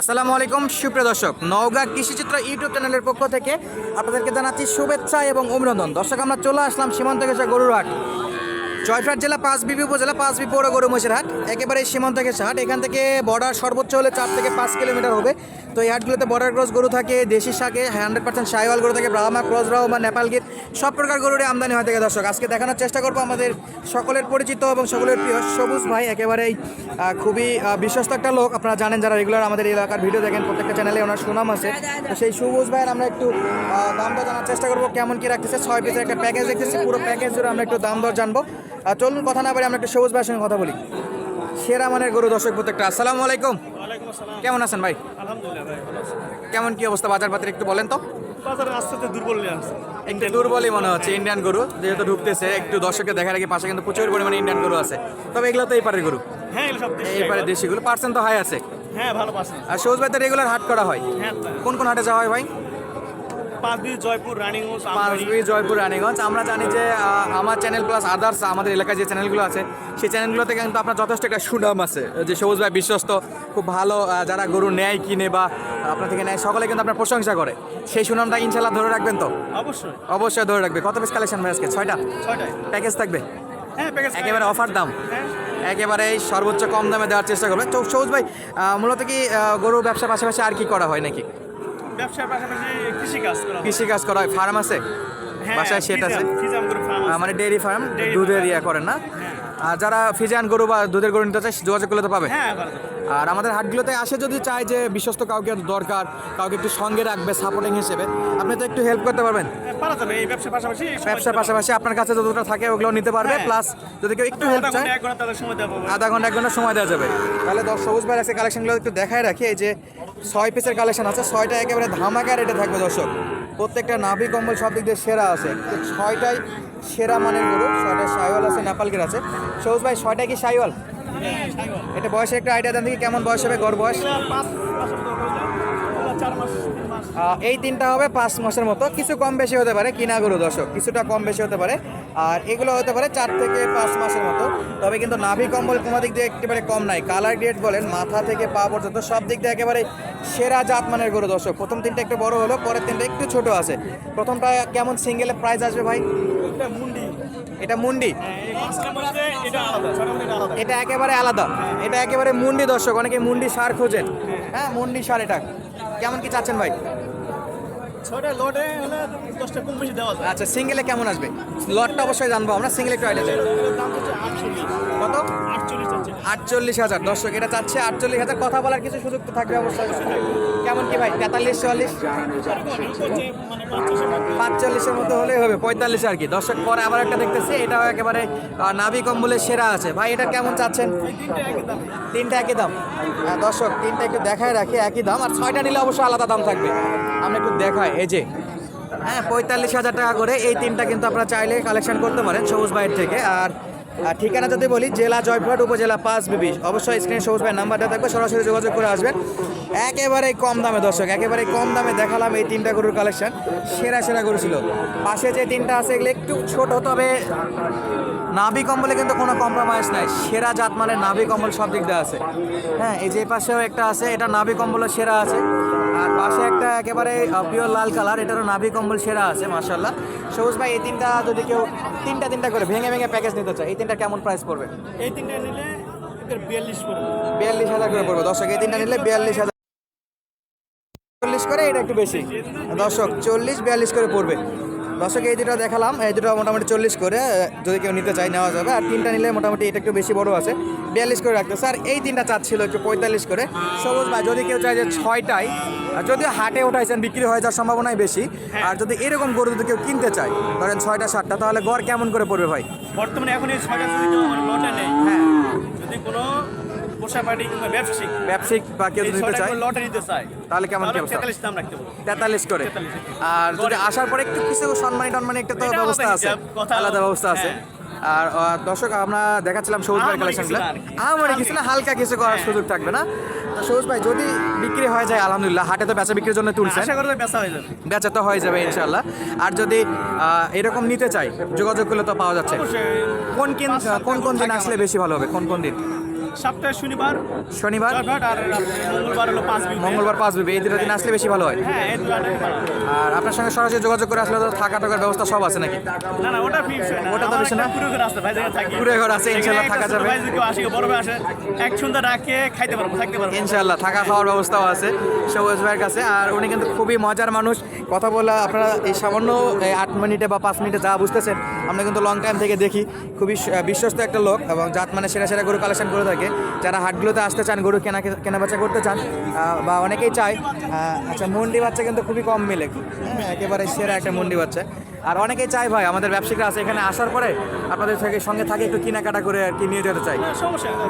আসসালামু আলাইকুম, সুপ্রিয় দর্শক। নওগাঁ কৃষিচিত্র ইউটিউব চ্যানেলের পক্ষ থেকে আপনাদেরকে জানাচ্ছি শুভেচ্ছা এবং অভিনন্দন। দর্শক, আমরা চলে আসলাম সীমান্ত ঘেঁষা গরুর হাট। জয়ফ্রাট জেলা পাঁচবিবি উপজেলা পাঁচবি পৌর গরু মহিষের হাট। একেবারে সীমান্ত ঘেঁষা হাট। এখান থেকে বর্ডার সর্বোচ্চ হলে চার থেকে পাঁচ কিলোমিটার হবে। তো এই হাটগুলোতে বর্ডার ক্রস গরু থাকে, দেশি শাকে হান্ড্রেড পার্সেন্ট সাইওয়াল গরু থাকে, ব্রাহ্মা ক্রস বা নেপাল গির। সব প্রকার গরুরই আমদানি হয় থেকে দর্শক। আজকে দেখানোর চেষ্টা করব আমাদের সকলের পরিচিত এবং সকলের প্রিয় সবুজ ভাই একেবারেই খুবই বিশ্বস্ত একটা লোক। আপনারা জানেন যারা রেগুলার আমাদের এলাকার ভিডিও দেখেন প্রত্যেকটা চ্যানেলে ওনার সুনাম আছে। তো সেই সবুজ ভাইয়ের আমরা একটু দাম দর জানার চেষ্টা করব কেমন কি রাখতেছে ছয় পিসের একটা প্যাকেজ দেখতেছি পুরো প্যাকেজ জুড়ে আমরা একটু দাম দর জানব। আর চলুন কথা না বলে আমরা একটু সবুজ ভাইয়ের সঙ্গে কথা বলি। সেরা মানের গরু দর্শক প্রত্যেকটা। আসসালামু আলাইকুম। কেমন আছেন ভাই? আলহামদুলিল্লাহ ভাই কেমন কি অবস্থা? বাজার পাতির একটু বলেন তো। বাজারে আস্তে আস্তে দুর্বল নিয়ে আসছে। একটু দুর্বলই মনে হচ্ছে ইন্ডিয়ান গরু যেহেতু ঢুকতেছে একটু দর্শককে দেখা রাখি পাশে কিন্তু প্রচুর পরিমাণে ইন্ডিয়ান গরু আছে। তবে এগুলো তো এই পারের গরু। হ্যাঁ এগুলো সব দেশি এই পারে একবার। দেশিগুলো পার্সেন্ট তো হাই আছে। হ্যাঁ ভালো পার্সেন্ট আর সৌজ ভাই তো রেগুলার হাট করা হয়? হ্যাঁ কোন কোন হাটে যাওয়া হয় ভাই? জয়পুর রানিগঞ্জ পাঁচবি জয়পুর রানীগঞ্জ। আমরা জানি যে আমার চ্যানেল প্লাস আদার্স আমাদের এলাকায় যে চ্যানেলগুলো আছে সেই চ্যানেলগুলোতে কিন্তু আপনার যথেষ্ট একটা সুনাম আছে। যে সবুজ ভাই বিশ্বস্ত খুব ভালো যারা গরু নেয় কিনে বা আপনার থেকে নেয় সকলে কিন্তু আপনার প্রশংসা করে। সেই সুনামটা ইনশাল্লাহ ধরে রাখবেন তো? অবশ্যই। অবশ্যই ধরে রাখবে। কত পিস কালেকশন ভাই আজকে? ছয়টা? ছয়টায়। প্যাকেজ থাকবে? হ্যাঁ প্যাকেজ একেবারে অফার দাম। হ্যাঁ। একেবারে সর্বোচ্চ কম দামে দেওয়ার চেষ্টা করবে তো সবুজ ভাই মূলত কি গরুর ব্যবসার পাশাপাশি আর কি করা হয় নাকি? ব্যবসার পাশাপাশি কৃষি কাজ করা। কৃষি কাজ করা হয় ফার্ম আছে? হ্যাঁ বাসায় সেট আছে? মানে ডেয়ারি ফার্ম দুধের ইয়া করেন না? যারা ফিজান গরু বা দুধের গরু নিতে চায় যোগাযোগ করলে তো পাবে। হ্যাঁ আর আমাদের হাটগুলোতে আসে যদি চায় যে বিশ্বস্ত কাউকে দরকার কাউকে একটু সঙ্গে রাখবে সাপোর্টিং হিসেবে আপনি তো একটু হেল্প করতে পারবেন। হ্যাঁ, পারা যাবে এই ব্যবসার পাশাপাশি ব্যবসার পাশাপাশি আপনার কাছে যতটা থাকে ওগুলো নিতে পারবে হ্যাঁ। প্লাস যদি কেউ একটু হেল্প চায় আধা ঘণ্টা এক ঘণ্টা সময় দেওয়া যাবে। তাহলে দশ সবুজ ভাইয়ের আজকে কালেকশনগুলো একটু দেখায় রাখি এই যে ছয় পিসের কালেকশন আছে ছয়টা একেবারে ধামাকা রেটে থাকবে দর্শক। প্রত্যেকটা নাভি কম্বল সব দিক দিয়ে সেরা আছে। ছয়টাই সেরা মানের গরু ছয়টা সাইওয়াল আছে নেপালগের আছে। সবুজ ভাই ছয়টা কি সাইওয়াল? এটা বয়সে একটা আইডিয়া দেন দেখি কেমন বয়স হবে গড় বয়স পাঁচ মাসের মতো হয়ে যায়। এগুলো চার মাস তিন মাস আহ, এই তিনটা হবে পাঁচ মাসের মতো। কিছু কম বেশি হতে পারে কিনা গরু দর্শক কিছুটা কম বেশি হতে পারে। আর এগুলো হতে পারে চার থেকে পাঁচ মাসের মতো। তবে কিন্তু নাভি কম্বল কোনো দিক দিয়ে একেবারে কম নাই। কালার গ্রেড বলেন মাথা থেকে পা পর্যন্ত সব দিক দিয়ে একেবারে সেরা জাত মানের গরু দর্শক। প্রথম তিনটা একটু বড় হলো পরের তিনটা একটু ছোট আছে। প্রথমটা কেমন সিঙ্গেলে প্রাইস আসবে ভাই? এটা মুন্ডি। এটা মুন্ডি? হ্যাঁ, এটা একেবারে আলাদা। এটা একেবারে মুন্ডি দর্শক অনেকে মুন্ডি সার খোঁজেন। হ্যাঁ মুন্ডি সার এটা। কেমন কি চাচ্ছেন ভাই? হলে দশটা কম বেশি দেওয়া যায়। আচ্ছা সিঙ্গেলে কেমন আসবে? লটটা অবশ্যই জানব আমরা সিঙ্গেলে একটু আইডিয়া চাই কত? আটচল্লিশ হাজার। দর্শক এটা চাচ্ছে আটচল্লিশ হাজার। কথা বলার কিছু সুযোগ তো থাকবে অবশ্যই কেমন কি ভাই? তেতাল্লিশ চুয়াল্লিশ? পাঁচচল্লিশের মতো হলেই হবে পঁয়তাল্লিশ আর কি। দর্শক পরে আবার একটা দেখতেছি এটাও একেবারে নাভি কম্বলের সেরা আছে। ভাই এটা কেমন চাচ্ছেন? তিনটে একই দাম। হ্যাঁ, দর্শক তিনটা একটু দেখায় রাখি একই দাম। আর ছয়টা নিলে অবশ্যই আলাদা দাম থাকবে। আমরা একটু দেখাই এই যে। হ্যাঁ পঁয়তাল্লিশ হাজার টাকা করে এই তিনটা কিন্তু আপনারা চাইলে কালেকশন করতে পারেন সবুজ ভাইয়ের থেকে। আর আর ঠিকানা যদি বলি, জেলা জয়পুরহাট উপজেলা পাঁচ বিবি। অবশ্যই স্ক্রিনে সবুজ ভাইয়ের নাম্বারটা থাকবে, সরাসরি যোগাযোগ করে আসবেন। একেবারে কম দামে দর্শক, একেবারে কম দামে দেখালাম এই তিনটা গরুর কালেকশন সেরা সেরা গরু ছিল। পাশে যে তিনটা আছে, এগুলো একটু ছোট, তবে নাভি কম্বলে কিন্তু কোনো কম্প্রোমাইজ নাই। সেরা জাত মানে নাভি কম্বল সব দিক দিয়ে আছে। হ্যাঁ এই যে পাশেও একটা আছে, এটা নাভি কম্বলের সেরা আছে। আর পাশে একটা একেবারে পিওর লাল কালার এটারও নাভি কম্বল সেরা আছে মার্শাল্লাহ সবুজ ভাই, এই তিনটা যদি কেউ তিনটা তিনটা করে ভেঙে ভেঙে প্যাকেজ নিতে চাই। এই তিনটা কেমন প্রাইস পড়বে? এই তিনটে নিলে বিয়াল্লিশ পড়বে। বিয়াল্লিশ হাজার করে পড়বে। দর্শক এই তিনটা নিলে বিয়াল্লিশ হাজার চল্লিশ করে এটা একটু বেশি। দর্শক চল্লিশ বিয়াল্লিশ করে পড়বে। দর্শক এই দুটো দেখালাম এই দুটো মোটামুটি চল্লিশ করে যদি কেউ নিতে চায় নেওয়া যাবে। আর তিনটা নিলে মোটামুটি এটা একটু বেশি বড় আছে বিয়াল্লিশ করে রাখতে স্যার এই তিনটা চাচ্ছিল একটু পঁয়তাল্লিশ করে। সবুজ ভাই যদি কেউ চায় যে ছয়টাই আর যদিও হাটে উঠাইছেন বিক্রি হয়ে যাওয়ার সম্ভাবনাই বেশি আর যদি এরকম গরু যদি কেউ কিনতে চায় ধরেন ছয়টা সাতটা তাহলে গড় কেমন করে পড়বে ভাই? বর্তমানে এখন এই ছয়টা হ্যাঁ। যদি কোনো পোষা পাটি কিংবা ব্যবসায়িক। ব্যবসায়িক বা কেউ নিতে চায় করে চায় তাহলে কেমন কি অবস্থা? তেতাল্লিশ দাম রাখতে বলব তেতাল্লিশ করে। আর যদি আসার পরে একটু কিছু সম্মানী টনমানি একটা তো ব্যবস্থা আছে। আলাদা। ব্যবস্থা আছে। হ্যাঁ। আর দর্শক আমরা দেখাচ্ছিলাম সবুজ ভাই কালেকশনগুলো কিছু না হালকা কিছু করার হ্যাঁ। সুযোগ থাকবে না। তো সবুজ ভাই যদি বিক্রি হয়ে যায় আলহামদুলিল্লাহ হাটে তো বেচা বিক্রির জন্য করি বেচা তো হয়ে যাবে ইনশাল্লাহ আর যদি আহ, এরকম নিতে চাই যোগাযোগ করলে তো পাওয়া যাচ্ছে। কোন কিন কোন কোন দিন আসলে বেশি ভালো হবে? কোন কোন দিন? সপ্তাহে শনিবার শনিবার আর মঙ্গলবার হলো পাঁচ। মঙ্গলবার পাঁচ বিবি এই দুটো দিন আসলে বেশি ভালো হয় হ্যাঁ এই দুটাই ভালো। আর আপনার সঙ্গে সরাসরি যোগাযোগ করে আসলে তো থাকা টাকার ব্যবস্থা সব আছে নাকি না না ওটা ফিক্স না ওটা তো বেশি না? পুরো ঘর আছে ভাই থাকি পুরো ঘর আছে, ইনশাল্লাহ থাকা যাবে। ভাই যদি আসে বড় ভাই আসে এক সন্ধ্যা রাখে খাইতে পারব থাকতে পারব ইনশাল্লাহ থাকা খাওয়ার ব্যবস্থাও আছে সবুজ ভাইয়ের কাছে আর উনি কিন্তু খুবই মজার মানুষ কথা বলা আপনারা এই সামান্য আট মিনিটে বা পাঁচ মিনিটে যা বুঝতেছেন আমরা কিন্তু লং টাইম থেকে দেখি, খুবই বিশ্বস্ত একটা লোক এবং জাত মানে সেরা সেরা গরু কালেকশন করে থাকে। যারা হাটগুলোতে আসতে চান, গরু কেনা কেনাবেচা করতে চান বা অনেকেই চায় আচ্ছা মুন্ডি বাচ্চা কিন্তু খুবই কম মিলে। হ্যাঁ একেবারে সেরা একটা মন্ডি বাচ্চা। আর অনেকেই চাই ভাই আমাদের ব্যবসায়ীরা আছে এখানে আসার পরে আপনাদের থেকে সঙ্গে থাকে একটু কেনাকাটা করে আর কি নিয়ে যেতে চাই।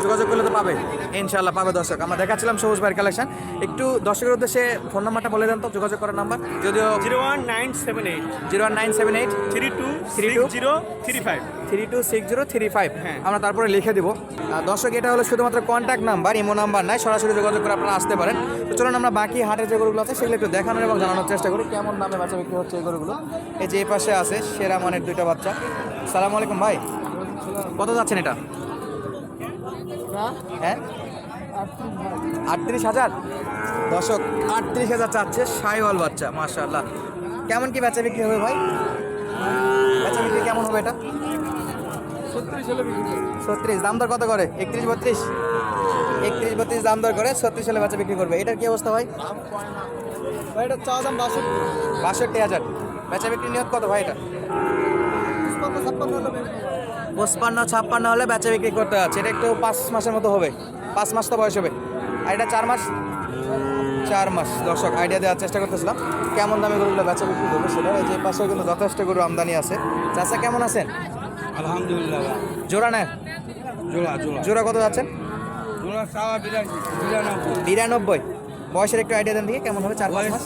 যোগাযোগ করলে তো পাবে। ইনশাল্লাহ পাবে দর্শক। আমরা দেখাচ্ছিলাম সবুজ ভাইয়ের কালেকশন একটু দর্শকের উদ্দেশ্যে ফোন নাম্বারটা বলে দেন তো যোগাযোগ করার নাম্বার যদিও zero one nine seven eight. Zero one nine seven eight three two three two zero three five. Three two six zero three five. হ্যাঁ। আমরা তারপরে লিখে দেবো। আর দর্শক এটা হলো শুধুমাত্র কন্ট্যাক্ট নাম্বার ইমো নাম্বার নাই সরাসরি যোগাযোগ করে আপনারা আসতে পারেন। তো চলুন আমরা বাকি হাটের যে গরুগুলো আছে সেগুলো একটু দেখানোর এবং জানানোর চেষ্টা করি কেমন দামে বাচ্চা বিক্রি হচ্ছে এই গরুগুলো। এই যে এই পাশে আছে সেরা মানের দুইটা বাচ্চা। সালাম আলাইকুম ভাই। কত যাচ্ছেন এটা? হ্যাঁ? আটত্রিশ হাজার? দর্শক আটত্রিশ হাজার চাচ্ছে সাইওয়াল বাচ্চা মাশাআল্লাহ। কেমন কি বেচা বিক্রি হবে ভাই? বেচা বিক্রি কেমন হবে এটা? ছত্রিশ দাম দর কত করে? একত্রিশ বত্রিশ? একত্রিশ বত্রিশ দাম দর করে ছত্রিশ হলে বাচ্চা বিক্রি করবে। এটার কি অবস্থা ভাই? এটা চা দাম বাষট্টি। বাষট্টি হাজার। বেচা বিক্রি নিয়ত কত ভাই এটা? পঁচপান্ন ছাপ্পান্ন হলে বেচা বিক্রি করতে আছে এটা একটু পাঁচ মাসের মতো হবে। পাঁচ মাস তো বয়স হবে। আর এটা চার মাস? চার মাস। দর্শক আইডিয়া দেওয়ার চেষ্টা করতেছিলাম। কেমন দামে গরুগুলো বেচা বিক্রি করবে সেটা এই যে পাশে কিন্তু যথেষ্ট গরু আমদানি আছে। চাষা কেমন আছেন? আলহামদুলিল্লাহ জোড়া নেন? জোড়া জোড়া। জোড়া কত যাচ্ছেন? বিরানব্বই। বয়সের একটু আইডিয়া দেন দিকে কেমন হবে? চার পাঁচ মাস?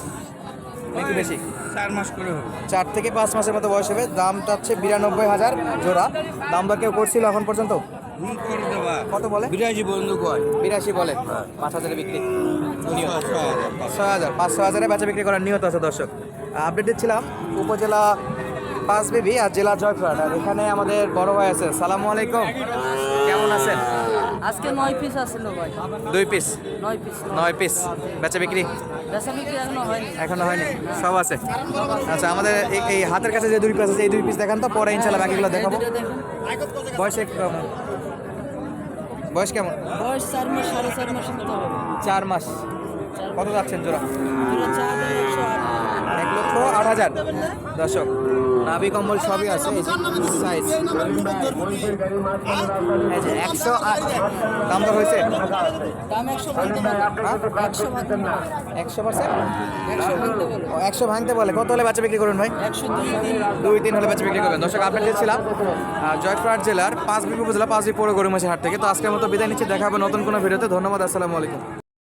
একটু বেশি। চার মাস করে হবে। চার থেকে পাঁচ মাসের মতো বয়স হবে। দামটা হচ্ছে বিরানব্বই হাজার জোড়া। দাম দর কেউ করছিল এখন পর্যন্ত? কত বলে? বিরাশি বন্ধু কয়? বিরাশি বলে। পাঁচ হাজারে বিক্রি। ছয় হাজার পাঁচশো হাজারে। বেচা বিক্রি করার নিয়ত আছে দর্শক। আপডেট দিচ্ছিলাম। উপজেলা পাঁচ বিবি আর জেলা জয়পুরহাট। আর এখানে আমাদের বড় ভাই আছে। সালামু আলাইকুম। কেমন আছেন? আজকে নয় পিস আসছিল ভাই। দুই পিস নয় পিস নয় পিস বেচা বিক্রি? বেচা বিক্রি এখনও হয়নি। এখনও হয়নি। সব আছে। আচ্ছা আমাদের এই- হাতের কাছে যে দুই পিস আছে এই দুই পিস দেখান তো পরে ইনশাল্লাহ বাকিগুলো দেখাবো। বয়স কেমন বয়স কেমন? বয়স চার মাস সাড়ে চার হবে। চার মাস। কত যাচ্ছেন জোড়া? এক লক্ষ আট হাজার। দর্শক নাভি কম্বল সবই আছে সাইজ একশো আট। দাম দর হয়েছে। একশো ভাঙতে বলে। পার্সেন্ট? একশো ভাঙতে কত হলে বাচ্চা বিক্রি করুন ভাই? দুই তিন হলে বেচে বিক্রি করবেন। দর্শক দিয়েছিলাম আহ, জয়পুরহাট জেলার পাঁচ বিপি উপজেলা পাঁচ বি পৌর গরুমাসি হাট থেকে। তো আজকের মতো বিদায় নিচ্ছি। দেখা হবে নতুন কোনো ভিডিওতে। ধন্যবাদ আসসালামু আলাইকুম।